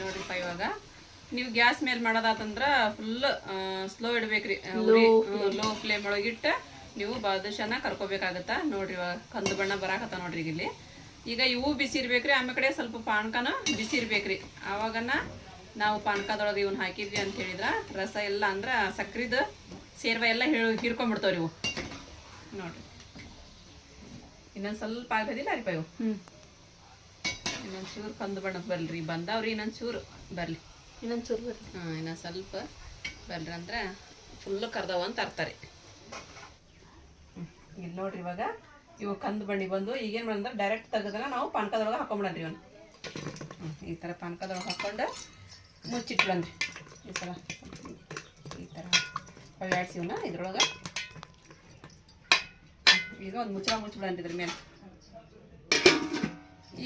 ನೋಡ್ರಿಪ್ಪ ಇವಾಗ. ನೀವು ಗ್ಯಾಸ್ ಮೇಲೆ ಮಾಡೋದಾತಂದ್ರ ಫುಲ್ ಸ್ಲೋ ಇಡ್ಬೇಕ್ರಿ. ಲೋ ಫ್ಲೇಮ್ ಒಳಗಿಟ್ಟು ನೀವು ಬಾದಶನ ಕರ್ಕೋಬೇಕಾಗತ್ತ? ನೋಡ್ರಿ ಇವಾಗ ಕಂದು ಬಣ್ಣ ಬರಾಕತ್ತ ನೋಡ್ರಿ ಈಗ ಇಲ್ಲಿ. ಈಗ ಇವು ಬಿಸಿ ಇರ್ಬೇಕ್ರಿ ಆಮೇಲೆ ಕಡೆ ಸ್ವಲ್ಪ ಪಾನಕನ ಬಿಸಿ ಇರ್ಬೇಕ್ರಿ ಆವಾಗನ ನಾವು ಪಾನಕದೊಳಗೆ ಇವನ್ನ ಹಾಕಿದ್ವಿ ಅಂತ ಹೇಳಿದ್ರ ರಸ ಎಲ್ಲ ಅಂದ್ರ ಸಕ್ರಿದ ಸೇರ್ವ ಎಲ್ಲ ಹಿಳ್ ಹಿಡ್ಕೊಂಡ್ಬಿಡ್ತಾವ್ರಿ ಇವು. ನೋಡ್ರಿ. ಇನ್ನೊಂದು ಸ್ವಲ್ಪ ಆಗದಿಲ್ಲ ಅರಿಪ ಇವು? ಹ್ಞೂ ಇನ್ನೊಂದು ಚೂರು ಕಂದು ಬಣ್ಣಕ್ಕೆ ಬರ್ಲಿ ಬಂದಾವ್ರಿ ಇನ್ನೊಂದು ಚೂರು. ಬರಲಿ. ಇನ್ನೊಂದು ಚೂರು ಬರ್ರಿ. ಹಾಂ ಇನ್ನೊಂದು ಸ್ವಲ್ಪ ಬರ್ರಿ ಅಂದ್ರೆ ಫುಲ್ಲು ಕರ್ದವ ಅಂತ ಅರ್ತಾರೆ ಇಲ್ಲಿ ನೋಡ್ರಿ ಇವಾಗ. ಇವು ಕಂದು ಬಣ್ಣಿ ಬಂದು ಈಗೇನು ಮಾಡಂದ್ರೆ ಡೈರೆಕ್ಟ್ ತೆಗೆದಾಗ ನಾವು ಪಾನಕದೊಳಗೆ ಹಾಕೊಂಬಿಡನ್ರಿ ಇವನು. ಈ ಥರ ಪಾನಕದೊಳಗೆ ಹಾಕ್ಕೊಂಡು ಮುಚ್ಚಿಟ್ಬಿಡನ್ರಿ ಈ ಸಲ ಈ ಥರ ಹೊಳ್ಳಾಡ್ಸಿ ಇವನ್ನ ಇದ್ರೊಳಗೆ. ಈಗ ಒಂದು ಮುಚ್ಚಳ ಮುಚ್ಚಿಬಿಡನ್ರಿ ಇದ್ರ ಮೇಲೆ.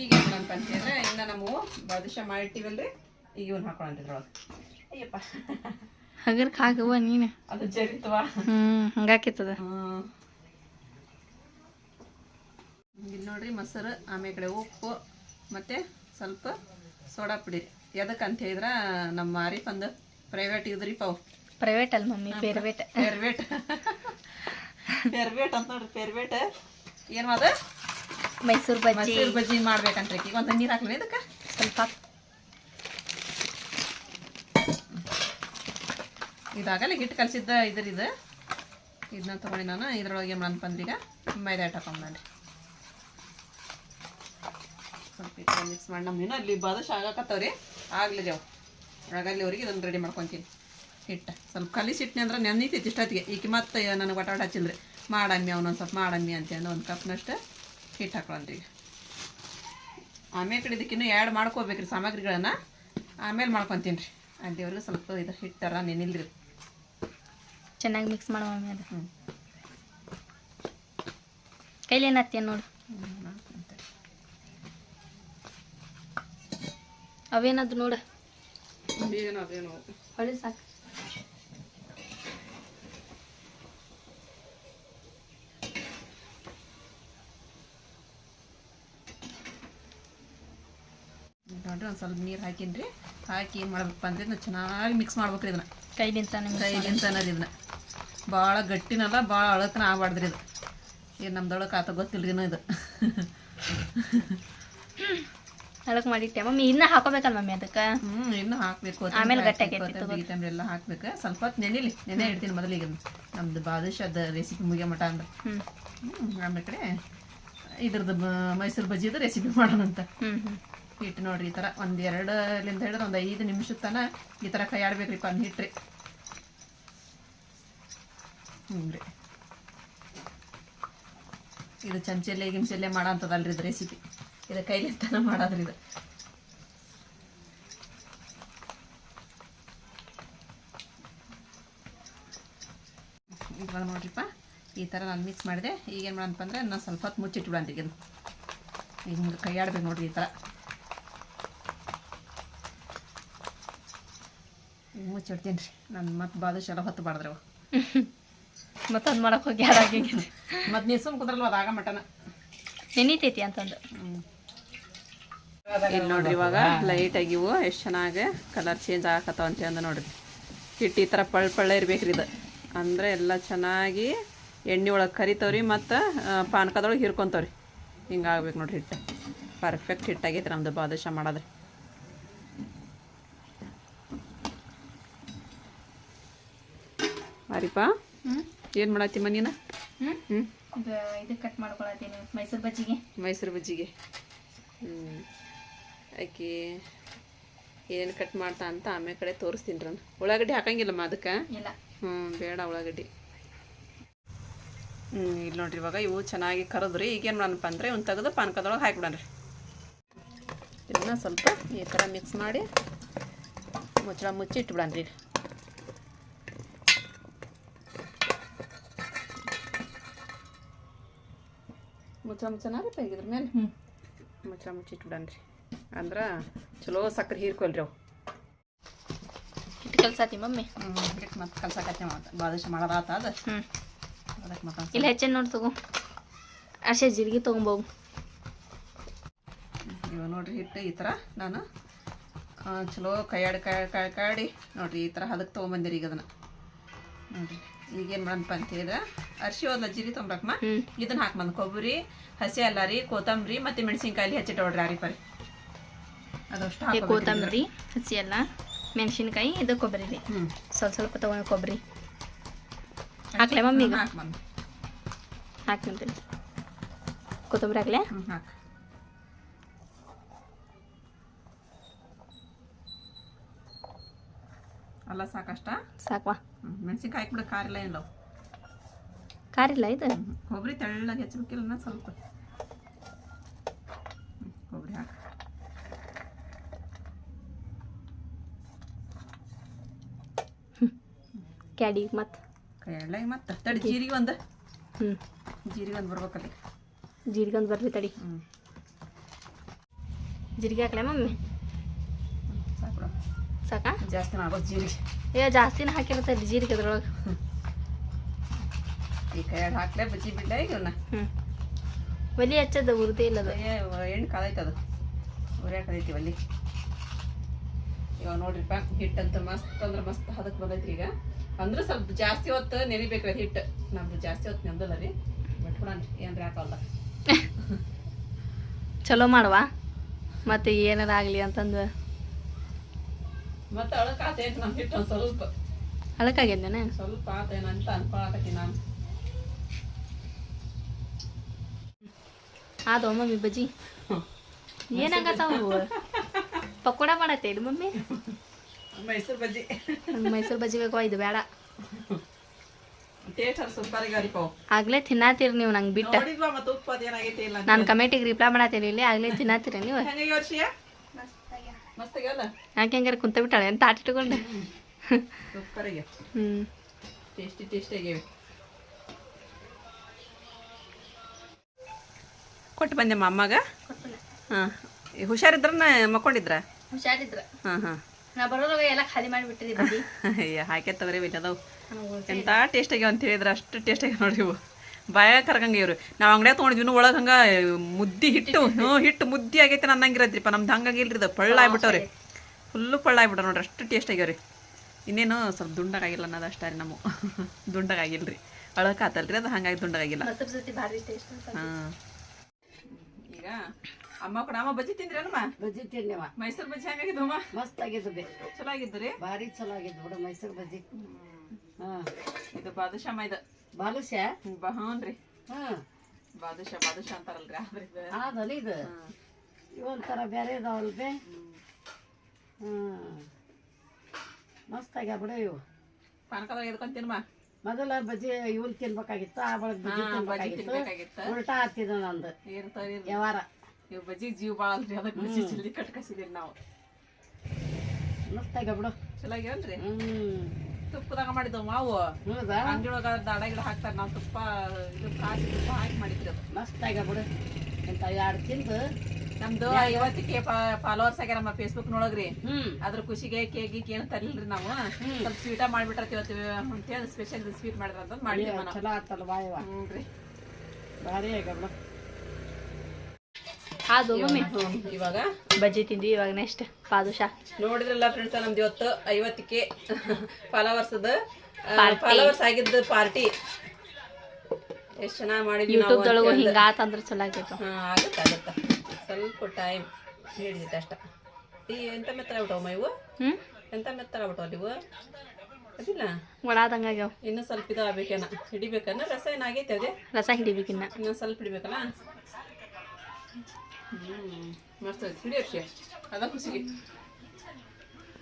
ಈಗ ಏನಂತ ಅಂತ ಇನ್ನ ನಾವು ಬಾದುಷ ಮಾಡಿಟ್ಟಿವಲ್ರಿ ಈಗ ಇವನ್ ಹಾಕೊಳ್ಳೋಣ ಇದ್ರೊಳಗೆ. ಅಯ್ಯಪ್ಪ ಹಗರ್ಕ್ ಕಾಗವ ನೀನು? ಅದು ಜರಿತವಾ. ಹ್ಞೂ ಹಂಗಾಕಿತ್ತದ? ಹ್ಮ್. ಇಲ್ಲಿ ನೋಡ್ರಿ ಮೊಸರು ಆಮೇಲೆ ಕಡೆ ಉಪ್ಪು ಮತ್ತೆ ಸ್ವಲ್ಪ ಸೋಡಾ ಪುಡಿ. ಎದಕ್ಕೆ ಅಂತ ಹೇಳಿದ್ರ ನಮ್ಮ ಆರಿಫ್ ಅಂದ ಪ್ರೈವೇಟ್ ಇದ್ರಿ ಪಾವು. ಪ್ರೈವೇಟ್ ಅಲ್ಲ ಮಮ್ಮಿ ಪೇರ್ವೇಟ್ ಪೇರ್ವೇಟ್ ಪೇರ್ವೇಟ್ ಅಂತ ನೋಡ್ರಿ ಪೇರ್ವೇಟ್ ಏನು ಅದ? ಮೈಸೂರು ಬಜ್ಜಿ. ಮೈಸೂರು ಬಜ್ಜಿ ಮಾಡ್ಬೇಕಂತ ಈಗ ಒಂದು ನೀರು ಹಾಕ್ಲಿ ಇದಕ್ಕೆ. ಸ್ವಲ್ಪ. ಇದಾಗಲ್ಲ ಹಿಟ್ಟು ಕಲಸಿದ್ದ ಇದ್ರ ಇದು. ಇದನ್ನ ತೊಗೊಂಡು ನಾನು. ಇದ್ರೊಳಗೆ ಏನು ಮಾಡಂತ ಈಗ ಮೈದಾ ಹಿಟ್ಟು ಹಾಕೊಂಡ್ರಿ ಥರ ಮಿಕ್ಸ್ ಮಾಡಿ. ನಮ್ಮ ಇನ್ನೂ ಅಲ್ಲಿ ಬಾದಶ ಆಗಾಕತ್ತವ್ರಿ. ಆಗ್ಲಿ ಅವು ಒಳಗಲ್ಲಿ ಅವ್ರಿಗೆ ಇದನ್ನು ರೆಡಿ ಮಾಡ್ಕೊತೀನಿ. ಹಿಟ್ಟು. ಸ್ವಲ್ಪ ಕಲಿಸಿ ಇಟ್ನಿ ಅಂದ್ರೆ ನೆನೀತೈತಿ ಇಷ್ಟೊತ್ತಿಗೆ ಈಕೆ ಮತ್ತೆ ನನಗೆ ಒಟಾಟ ಹಚ್ಚಿಲ್ರಿ. ಮಾಡಮ್ಮಿ ಅವನೊಂದು ಸ್ವಲ್ಪ ಮಾಡಮ್ಮಿ ಅಂತಂದು ಒಂದು ಕಪ್ನಷ್ಟು ಹಿಟ್ಟು ಹಾಕೊಳ್ಳೋಣ್ರಿ ಈಗ. ಆಮೇಲೆ ಕಡೆ ಇದಕ್ಕಿನ್ನೂ ಆ್ಯಡ್ ಮಾಡ್ಕೋಬೇಕ್ರಿ ಸಾಮಗ್ರಿಗಳನ್ನು. ಆಮೇಲೆ ಮಾಡ್ಕೊತೀನಿ ರೀ ಅಲ್ಲಿವರೆಗೂ ಸ್ವಲ್ಪ ಇದು ಹಿಟ್ಟರ ನೆನಿಲ್ರಿ. ಚೆನ್ನಾಗಿ ಮಿಕ್ಸ್ ಮಾಡುವ ಕೈಲೇನತ್ತೇನು ಅದು. ಹ್ಞೂ ಕೈಲಿ ಏನತ್ತೀಯ ನೋಡು. ಅವೇನದು ನೋಡ. ಹೊಳಿ ಸಾಕು. ನೋಡ್ರಿ ಒಂದು ಸ್ವಲ್ಪ ನೀರು ಹಾಕಿನ್ರಿ. ಹಾಕಿ ಏನು ಮಾಡ್ಬೇಕಪ್ಪ ಅಂದ್ರೆ ಚೆನ್ನಾಗಿ ಮಿಕ್ಸ್ ಮಾಡ್ಬೇಕ್ರಿ ಇದನ್ನ ಕೈಲಿಂತ ಕೈಲಿಂತ ಅನ್ನೋದು ಇದನ್ನ ಭಾಳ ಗಟ್ಟಿನಲ್ಲ ಬಹಳ ಅಳತನ ಆಗ್ಬಾರ್ದ್ರಿ ಇದು. ಏನ್ ನಮ್ದೊಳಗೆ ಆತ ಗೊತ್ತಿಲ್ರಿನೋ ಇದು. ಅಳಕ್ ಮಾಡಿಟ್ಟೆ. ಮಮ್ಮಿ ಇನ್ನ ಹಾಕೋಬೇಕಲ್ಲ ಮಮ್ಮಿ ಅದಕ್ಕೆ? ಹ್ಮ್ ಇನ್ನೂ ಹಾಕಬೇಕು. ಆಮೇಲೆ ಗಟ್ಟಾಗೈತಿ ತಗೋ. ಎಲ್ಲ ಹಾಕ್ಬೇಕು. ಸ್ವಲ್ಪ ಹೊತ್ತು ನೆನಿಲಿ ನೆನೆ ಇಡ್ತೀನಿ ಮೊದಲಿಗೆ. ನಮ್ದು ಬಾದುಷದ ರೆಸಿಪಿ ಮುಗಿಯ ಮಟ ಅಂದ್ರೆ. ಹ್ಮ್. ಆಮೇಲೆ ಕಡೆ ಇದ್ರದ್ದು ಮೈಸೂರು ಬಜ್ಜಿದು ರೆಸಿಪಿ ಮಾಡೋಣ ಅಂತ. ಹ್ಮ್ ಹಿಟ್ಟು ನೋಡ್ರಿ ಈ ತರ. ಒಂದು ಎರಡಲಿಂದ ಹಿಡಿದ್ರೆ ಒಂದು ಐದು ನಿಮಿಷದ ತನ ಈ ತರ ಕೈ ಆಡ್ಬೇಕ್ರಿ ಒಂದು ಹಿಟ್ರಿ. ಹ್ಞೂ ರೀ. ಇದು ಚಮಚಲ್ಲೇ ಗಿಮ್ಚಲ್ಲೇ ಮಾಡೋ ಅಂಥದ್ದಲ್ರಿ ಇದು ರೆಸಿಪಿ ಇದು ಕೈಲಿಂತನ ಮಾಡೋದ್ರಿ ಇದು. ಇವಾಗ ನೋಡ್ರಿಪ್ಪ ಈ ಥರ ನಾನು ಮಿಕ್ಸ್ ಮಾಡಿದೆ. ಈಗೇನು ಮಾಡಪ್ಪ ಅಂದ್ರೆ ನಾನು ಸ್ವಲ್ಪ ಹೊತ್ತು ಮುಚ್ಚಿಟ್ಬಿಡಂತ ಈಗ ಹಿಂಗೆ ಕೈ ಆಡ್ಬೇಕು ನೋಡ್ರಿ ಈ ಥರ. ಮುಚ್ಚಿಡ್ತೀನಿ ರೀ. ನಾನು ಮತ್ತೆ ಬಾದುಷ ಎಲ್ಲ ಹೊತ್ತು ಬಾಡಿದ್ರೆ ಮತ್ತೆ ಅದು ಮಾಡೋಕೆ ಹೋಗಿ ಯಾರಾಗಿ ಮತ್ತೆ ನೀವು ಸುಮ್ ಕುದ್ರಲ್ವ ಅದಾಗ ಮಟನ. ನೆನೀತೈತಿ ಅಂತಂದು. ಇಲ್ಲಿ ನೋಡ್ರಿ ಇವಾಗ ಲೈಟ್ ಆಗಿವು ಎಷ್ಟು ಚೆನ್ನಾಗಿ ಕಲರ್ ಚೇಂಜ್ ಆಗಕತ್ತಾವ ಅಂತ ಅಂದ ನೋಡ್ರಿ. ಹಿಟ್ಟು ಈ ಥರ ಪಳ್ಳ ಪಳ್ಳ ಇರ್ಬೇಕ್ರಿ ಇದು. ಅಂದರೆ ಎಲ್ಲ ಚೆನ್ನಾಗಿ ಎಣ್ಣೆ ಒಳಗೆ ಕರಿತಾವ್ರಿ ಮತ್ತು ಪಾನಕದೊಳಗೆ ಹಿರ್ಕೊಂತಾವ್ರಿ. ಹಿಂಗೆ ಆಗ್ಬೇಕು ನೋಡ್ರಿ ಹಿಟ್ಟು. ಪರ್ಫೆಕ್ಟ್ ಹಿಟ್ಟಾಗೈತೆ ನಮ್ಮದು ಬಾದಶ ಮಾಡೋದ್ರಿ. ಅರಿಪಾ ಏನು ಮಾಡತ್ತಿ ಮನೀನ ಹ್ಮ್? ಹ್ಞೂ ಇದು ಇದು ಕಟ್ ಮಾಡ್ಕೊಳತ್ತೀನಿ ಮೈಸೂರು ಬಜ್ಜಿಗೆ. ಮೈಸೂರು ಬಜ್ಜಿಗೆ. ಹ್ಞೂ ಆಕಿ ಏನು ಕಟ್ ಮಾಡ್ತಾ ಅಂತ ಆಮೇಲೆ ಕಡೆ ತೋರಿಸ್ತೀನಿ ರೀ ಉಳ್ಳಾಗಡ್ಡಿ ಹಾಕಂಗಿಲ್ಲಮ್ಮ ಅದಕ್ಕೆ? ಇಲ್ಲ. ಹ್ಞೂ ಬೇಡ ಉಳ್ಳಾಗಡ್ಡಿ. ಹ್ಞೂ ಇಲ್ಲಿ ನೋಡ್ರಿ ಇವಾಗ ಇವು ಚೆನ್ನಾಗಿ ಕರೆದ್ರಿ. ಈಗೇನು ಮಾಡೋಣಪ್ಪ ಅಂದರೆ ಒಂದು ತೆಗೆದು ಪಾನಕದೊಳಗೆ ಹಾಕ್ಬಿಡಣ್ರಿ ಇದನ್ನ ಸ್ವಲ್ಪ ಈ ಥರ ಮಿಕ್ಸ್ ಮಾಡಿ ಮುಚ್ಚಳ ಮುಚ್ಚಿ ಇಟ್ಬಿಡಣ್ರಿ ಈಗ ಮುಚ್ಚಳ ಮುಚ್ಚನಾರಪ್ಪ ಈಗ ಇದ್ರ ಮೇಲೆ? ಹ್ಞೂ ಮುಚ್ಚಳ ಮುಚ್ಚಿಟ್ಬಿಡನ್ರಿ ಅಂದ್ರೆ ಚಲೋ ಸಕ್ಕರೆ ಹೀರ್ಕೊಲ್ರಿ ಅವು. ಹಿಟ್ಟು ಕಲ್ಸಾತಿ ಮಮ್ಮಿ? ಹಿಟ್ಟು ಮತ್ತೆ ಕಲ್ಸಕತ್ತೆ ಮಾತು ಬಾದುಷ ಮಾಡೋದಾತ ಅದು. ಹ್ಞೂ ಅದಕ್ಕೆ ಮತ್ತೆ ಇಲ್ಲಿ ಹೆಚ್ಚೇನು ನೋಡಿ ತಗೋ. ಅಷ್ಟೇ ಜೀರಿಗೆ ತೊಗೊಂಬೋಗು ಇವ ನೋಡ್ರಿ ಹಿಟ್ಟು ಈ ಥರ ನಾನು ಚಲೋ ಕೈಯಾಡಿ ಕೈ ಕೈ ಕಾಡಿ ನೋಡ್ರಿ ಈ ಥರ ಹದಕ್ಕೆ ತೊಗೊಂಬಂದಿರಿ ಈಗ ಅದನ್ನು. ನೋಡ್ರಿ ಈಗೇನು ಮಾಡಪ್ಪ ಅಂತ ಹೇಳಿದ್ರೆ ಅರ್ಶಿ ಹೋದ್ಲ ಜೀರಿ ತೊಗೊಂಬ್ರಕ್ಕಮ್ಮ ಹ್ಞೂ ಇದನ್ನ ಹಾಕ್ಬಂದು ಕೊಬ್ಬರಿ ಹಸಿ ಅಲ್ಲ ರೀ ಕೊತ್ತಂಬರಿ ಮತ್ತು ಮೆಣಸಿನ್ಕಾಯಿ ಹೆಚ್ಚಿಟ್ಟೋಡ್ರಿ ಆರಿ ಪರಿ ಅದಷ್ಟು ಕೊತ್ತಂಬರಿ ಹಸಿ ಎಲ್ಲ ಮೆಣಸಿನ್ಕಾಯಿ ಇದು ಕೊಬ್ಬರಿ ರೀ. ಸ್ವಲ್ಪ ಸ್ವಲ್ಪ ತಗೊಂಡು ಕೊಬ್ಬರಿ. ಹಾಕ್ಲೆ ಮಮ್ಮಿ ಹಾಕಿ ಹಾಕ್ತೀನಿ ಕೊತ್ತಂಬರಿ ಹಾಕ್ಲೆ? ಅಲ್ಲ ಸಾಕಷ್ಟ? ಸಾಕವಾ? ಮೆಣಸಿನ್ಕಾಯಿ ಹಾಕ್ಬಿಡು ಖಾರಿಲ್ಲ ಏನಿಲ್ಲ ಖಾರ ಇಲ್ಲ ಇದು? ಕೊಬ್ಬರಿ ತೆಳ್ಳಗೆ ಹೆಚ್ಚಬೇಕಿಲ್ಲ ಸ್ವಲ್ಪ ಹ್ಮ್, ಕೊಬ್ಬರಿ ಹಾಕಿ ಕ್ಯಾಡಿ ಮತ್ತು. ಎಳ್ಳಗೆ ಮತ್ತೆ. ತಡಿ ಜೀರಿಗೆ ಒಂದು. ಹ್ಞೂ ಜೀರಿಗೆ ಒಂದು ಬರ್ಬೇಕಲ್ಲಿ. ಜೀರಿಗೆ ಒಂದು ಬರ್ಲಿ ತಡಿ. ಹ್ಞೂ ಜೀರಿಗೆ ಹಾಕ್ಲೆ ಮಮ್ಮಿ? ಸಾಕು ಜಾಸ್ತಿ ಮಾಡ್ಬೇಕು ಜೀರಿಗೆ. ಏ ಜಾಸ್ತಿನ ಹಾಕಿರುತ್ತೆ ಜೀರಿಗೆ ಅದ್ರೊಳಗೆ. ಈ ಕೈಯಾಗ ಹಾಕ್ಲೆ ಬಜ್ಜಿ ಬಿಡ್ಲ ಈಗ ಹ್ಞೂ ಒಲಿ ಹಚ್ಚದ ಅದು. ಏ ಎಣ್ಣೆ ಕಾದೈತೆ ಅದು. ಉರಿಯಾಕ ಕದೈತಿ ಒಲಿ. ಇವಾಗ ನೋಡ್ರಿಪ್ಪ ಹಿಟ್ಟಂತ ಮಸ್ತ್ ಅಂದ್ರೆ ಮಸ್ತ್ ಹದಕ್ಕೆ ಬಂದೈತಿ ಈಗ ಅಂದ್ರೆ ಸ್ವಲ್ಪ ಜಾಸ್ತಿ ಹೊತ್ತು ನೆನಿಬೇಕ್ರಿ ಹಿಟ್ಟು. ನಮ್ದು ಜಾಸ್ತಿ ಹೊತ್ತು ನೆಂದಲ್ಲ ರೀ. ಬಿಟ್ಬಿಡನ್ರಿ ಏನ್ರಿ ಹಾಕಲ್ಲ. ಚಲೋ ಮಾಡುವ. ಮತ್ತೆ ಏನಾರ ಆಗಲಿ ಅಂತಂದು. ಮತ್ತೆ ಅಳಕ್ ಆತೈತಿ ನಮ್ಮ ಹಿಟ್ಟು ಒಂದು ಸ್ವಲ್ಪ. ಅಳಕಾಗ್ಯದೇನೆ ಸ್ವಲ್ಪ ಆತೇನಂತ ಅನ್ಕೊಳಕತ್ತಿ ನಾನು. ಆದೋ ಮಮ್ಮಿ ಬಜ್ಜಿ. ಏನಾಗತ್ತ ಪಕೋಡ ಇದು ಮಮ್ಮಿ? ಮೈಸೂರು ಬಜ್ಜಿ. ಮೈಸೂರು ಬಜ್ಜಿ ಬೇಕೋ ಇದು ಬೇಡ. ಆಗ್ಲೇ ತಿನ್ನಾತೀರಿ ನೀವು ನಂಗೆ ಬಿಟ್ಟ. ನಾನು ಕಮೆಂಟಿಗೆ ರಿಪ್ಲೈ ಮಾಡತ್ತೀರಿ ಇಲ್ಲಿ ಆಗ್ಲೇ ತಿನ್ನಾತೀರಿ ನೀವು. ಯಾಕೆ ಹಂಗಾರೆ ಕುಂತ ಬಿಟ್ಟಾಳೆ ಅಂತ ಆಟ ಇಟ್ಕೊಂಡು? ಹ್ಞೂ ಟೇಸ್ಟಿ ಕೊಟ್ಟು ಬಂದೆಮ್ಮ ಅಮ್ಮಗ? ಹಾಂ. ಹುಷಾರಿದ್ರ ಮಕ್ಕೊಂಡಿದ್ರ? ಹುಷಾರಿದ್ರ. ಹಾಂ ಹಾಂ. ನಾ ಎಲ್ಲ ಖಾಲಿ ಮಾಡಿಬಿಟ್ಟಿರಿ ಅಯ್ಯ ಹಾಕೆ ತಗೋರಿ ಅದಾವು ಎಂತ ಟೇಸ್ಟ್ ಆಗ್ಯಾವ ಅಂತ ಹೇಳಿದ್ರೆ ಅಷ್ಟು ಟೇಸ್ಟ್ ಆಗ್ಯಾವ ನೋಡ್ರಿ ಇವು. ಬಾಯಾಗ ಕರ್ಗಂಗೆ ಇವ್ರು. ನಾವು ಅಂಗಡಿಯಾಗ ತೊಗೊಂಡಿದ್ವಿ ಒಳಗೆ ಹಂಗೆ ಮುದ್ದಿ ಹಿಟ್ಟು ಹ್ಞೂ ಹಿಟ್ಟು. ಮುದ್ದಿ ಆಗೈತೆ ಅನ್ನಂಗಿರತ್ರಿಪ್ಪ ನಮ್ದು ಹಂಗಾಗಿಲ್ರಿ ಇದು. ಪಳ್ಳ ಆಗ್ಬಿಟ್ಟವ್ರಿ. ಫುಲ್ಲು ಪಳ್ಳ ಆಗ್ಬಿಟ್ಟ ನೋಡ್ರಿ. ಅಷ್ಟು ಟೇಸ್ಟ್ ಆಗ್ಯಾವ್ರಿ. ಇನ್ನೇನು ಸ್ವಲ್ಪ ದುಂಡಗಾಗಿಲ್ಲ ಅನ್ನೋದು ಅಷ್ಟೇ ರೀ ನಮ್ಮ ದುಂಡಗಾಗಿಲ್ರಿ ಅಳಕ್ಕೆ ಆತಲ್ರಿ. ಅದು ಹಂಗಾಗಿ ದುಂಡಾಗಿಲ್ಲ ಹಾಂ. ಈಗ ಅಮ್ಮ ಕೂಡ ಅಮ್ಮ ಬಜ್ಜಿ ತಿಂದ್ರೇನಮ್ಮ ಬಜ್ಜಿ ತಿನ್ನಿವ ಮೈಸೂರು ಬಜ್ಜಿ ಹೆಂಗಾಗಿದ್ವಮ್ಮ ಮಸ್ತ್ ಆಗಿದ್ದು ಬೇ ಚಲೋ ಆಗಿದ್ದು ರೀ ಭಾರಿ ಚಲೋ ಆಗಿದ್ದು ಬಿಡು ಮೈಸೂರು ಬಜ್ಜಿ. ಹಾ. ಇದು ಬಾದುಷಮ್ಮ ಇದು. ಬಾಲುಷ ಹ್ಞೂ ರೀ ಹಾ. ಬಾದುಷ ಬಾದುಷ ಅಂತಾರಲ್ರಿ ಆದ್ರೆ ಆದಲ್ಲ ಇದು. ಇವೊಂಥರ ಬೇರೆ ಇದಾವಲ್ ಬೇ ಹಾ. ಮಸ್ತ್ ಆಗ್ಯಾವ ಬಿಡು ಇವು. ಪಾನಕದಾಗ ಎದ್ಕೊಂತೀನಮ್ಮ ಮೊದಲ ಬಜ್ಜಿ ಇವನ್ ತಿನ್ಬೇಕಾಗಿತ್ತು ಆ ಬಳಿ ಬಜ್ಜಿ ತಿನ್ಬೇಕಾಗಿತ್ತು. ಉಲ್ಟಾ ಹತ್ತಿದ ನಂದು. ವ್ಯವಹಾರ ಇವ್ ಬಜ್ಜಿಗೆ ಜೀವ ಭಾಳ ಅಲ್ರಿ ಅದಕ್ಕೆ ಬಜ್ಜಿ ಜಲ್ದಿ ಕಟ್ಕಸಿದೀವಿ ನಾವು. ಮಸ್ತಾಗ ಬಿಡು. ಚಲೋ ಆಗ್ಯಾವಲ್ರಿ ತುಪ್ಪದಾಗ ಮಾಡಿದ್ವು ಮಾವು. ಅಂಗಡಿ ಒಳಗ ದಾಡ ಗಿಡ ಹಾಕ್ತಾರ ನಾವು ತುಪ್ಪ ಇದು ಕಾಸಿ ತುಪ್ಪ ಹಾಕಿ ಮಾಡಿದ್ರಿ ಅದು. ಮಸ್ತಾಗ ಬಿಡು. ಇಂಥ ಎರಡು ತಿಂದು? ನಮ್ದು ಐವತ್ತಿಗೆ ಫಾಲೋವರ್ಸ್ ಆಗ್ಯಾರ ನಮ್ಮ ಫೇಸ್ಬುಕ್ ನೋಡಗ್ರಿ. ಅದ್ರ ಖುಷಿಗೆ ಕೇಕ್ ಗೀಕ್ ಏನು ತರ್ಲಿಲ್ರಿ ನಾವು. ಸ್ವಲ್ಪ ಸ್ವೀಟ ಮಾಡ್ಬಿಟ್ಟಿರ್ತೀವಿ ಅಂತೇಳಿ ಸ್ಪೆಷಲ್ ಸ್ವೀಟ್ ಮಾಡಿದ್ರ ಅಂತ ಮಾಡಿದ್ವಿ ಚಲೋ ರೀ. ಭಾರಿ ಆಗ್ಯಾವ ಅದು ಮಮ್ಮಿ ಇವಾಗ ಬಜ್ಜಿ ತಿಂದ್ವಿ ಇವಾಗ ನೆಕ್ಸ್ಟ್ ಪಾದುಷ. ನೋಡಿದ್ರಲ್ಲ ಫ್ರೆಂಡ್ಸ್ ನಮ್ದು ಇವತ್ತು ಐವತ್ತಕ್ಕೆ ಫಾಲೋವರ್ಸದ ಫಾಲೋವರ್ಸ್ ಆಗಿದ್ದ ಪಾರ್ಟಿ ಎಷ್ಟು ಚೆನ್ನಾಗಿ ಮಾಡಿದ್ವಿ ಯೂಟ್ಯೂಬ್ ದೊಳಗೆ ಹಿಂಗೆ ಆತಂದ್ರೆ ಚಲೋ ಆಗೈತು ಹಾ ಆಗುತ್ತೆ ಆಗುತ್ತೆ. ಸ್ವಲ್ಪ ಟೈಮ್ ಹಿಡಿದಿತ್ತು ಅಷ್ಟ. ಈ ಎಂತ ಮೆತ್ತಗಾಗ್ಬಿಟ್ಟವಮ್ಮ ಇವು? ಹ್ಮ್? ಎಂತ ಮೆತ್ತಗಾಗ್ಬಿಟ್ಟವಲ್ಲ ಇವು? ಅದಿಲ್ಲ? ಒಳಾದಂಗ ಆಗ್ಯಾವ. ಇನ್ನೂ ಸ್ವಲ್ಪ ಇದು ಆಗ್ಬೇಕೇನ? ಹಿಡಿಬೇಕನ್ನ ರಸ ಏನಾಗೈತೆ ಅದೇ? ರಸ ಹಿಡಿಬೇಕಿನ್ನ ಇನ್ನೊಂದು ಸ್ವಲ್ಪ ಹಿಡಿಬೇಕಲ್ಲ? ಮಸ್ತ್ ಐತಿ ಹಿಡಿಯರ್ಷಿ ಅದ ಖುಷಿಗೆ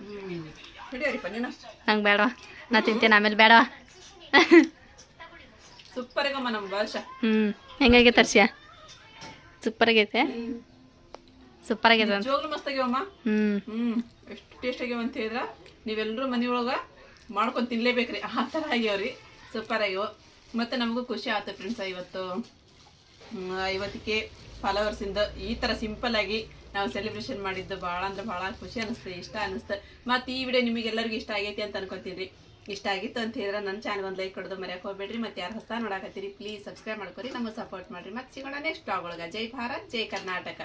ಹ್ಞೂ ಹಿಡಿಯರಿಪ್ಪ ನೀನು? ನಂಗೆ ಬೇಡವಾ? ನಾ ತಿಂತೇನೆ ಆಮೇಲೆ ಬೇಡವಾ? ಸೂಪರ್ ಆಗಮ್ಮ ನಮ್ಮ ಭಾಷ. ಹ್ಮ್ ಹೆಂಗಾಗೈತೆ ಅರ್ಷಿಯ ಸೂಪರ್ ಆಗೈತೆ. ಸೂಪರ್ ಆಗೈತೆ ಜೋಗ್ಲು ಮಸ್ತ್ ಆಗ್ಯಾವಮ್ಮ. ಹ್ಞೂ ಎಷ್ಟು ಟೇಸ್ಟ್ ಆಗ್ಯಾವ ಅಂತ ಹೇಳಿದ್ರೆ ನೀವೆಲ್ಲರೂ ಮನೆಯೊಳಗೆ ಮಾಡ್ಕೊಂಡು ತಿನ್ಲೇಬೇಕ್ರಿ. ಆ ಥರ ಆಗ್ಯಾವ್ರಿ. ಸೂಪರ್ ಆಗ್ಯಾವ. ಮತ್ತು ನಮಗೂ ಖುಷಿ ಆಯ್ತು ಫ್ರೆಂಡ್ಸ್ ಇವತ್ತು. ಇವತ್ತಿಗೆ ಫಾಲೋವರ್ಸಿಂದ ಈ ಥರ ಸಿಂಪಲ್ ಆಗಿ ನಾವು ಸೆಲೆಬ್ರೇಷನ್ ಮಾಡಿದ್ದು ಭಾಳ ಅಂದ್ರೆ ಭಾಳ ಖುಷಿ ಅನಿಸ್ತು, ಇಷ್ಟ ಅನಿಸ್ತು. ಮತ್ತು ಈ ವಿಡಿಯೋ ನಿಮಗೆಲ್ಲರಿಗೂ ಇಷ್ಟ ಆಗೈತಿ ಅಂತ ಅನ್ಕೊತೀನಿ ಇಷ್ಟ ಆಗಿತ್ತು ಅಂತ ಹೇಳಿದ್ರೆ ನನ್ನ ಚಾನಲ್ ಒಂದು ಲೈಕ್ ಕೊಡೋದು ಮರ್ಯಾಕೆ ಹೋಗ್ಬೇಡ್ರಿ. ಮತ್ತು ಯಾರು ಹೊಸ ನೋಡಾಕತ್ತೀರಿ ಪ್ಲೀಸ್ ಸಬ್ಸ್ಕ್ರೈಬ್ ಮಾಡ್ಕೊರಿ. ನಮಗೆ ಸಪೋರ್ಟ್ ಮಾಡಿರಿ. ಮತ್ತೆ ಸಿಗೋಣ ನೆಕ್ಸ್ಟ್ ಬ್ಲಾಗ್ ಒಳಗೆ. ಜೈ ಭಾರತ್, ಜೈ ಕರ್ನಾಟಕ.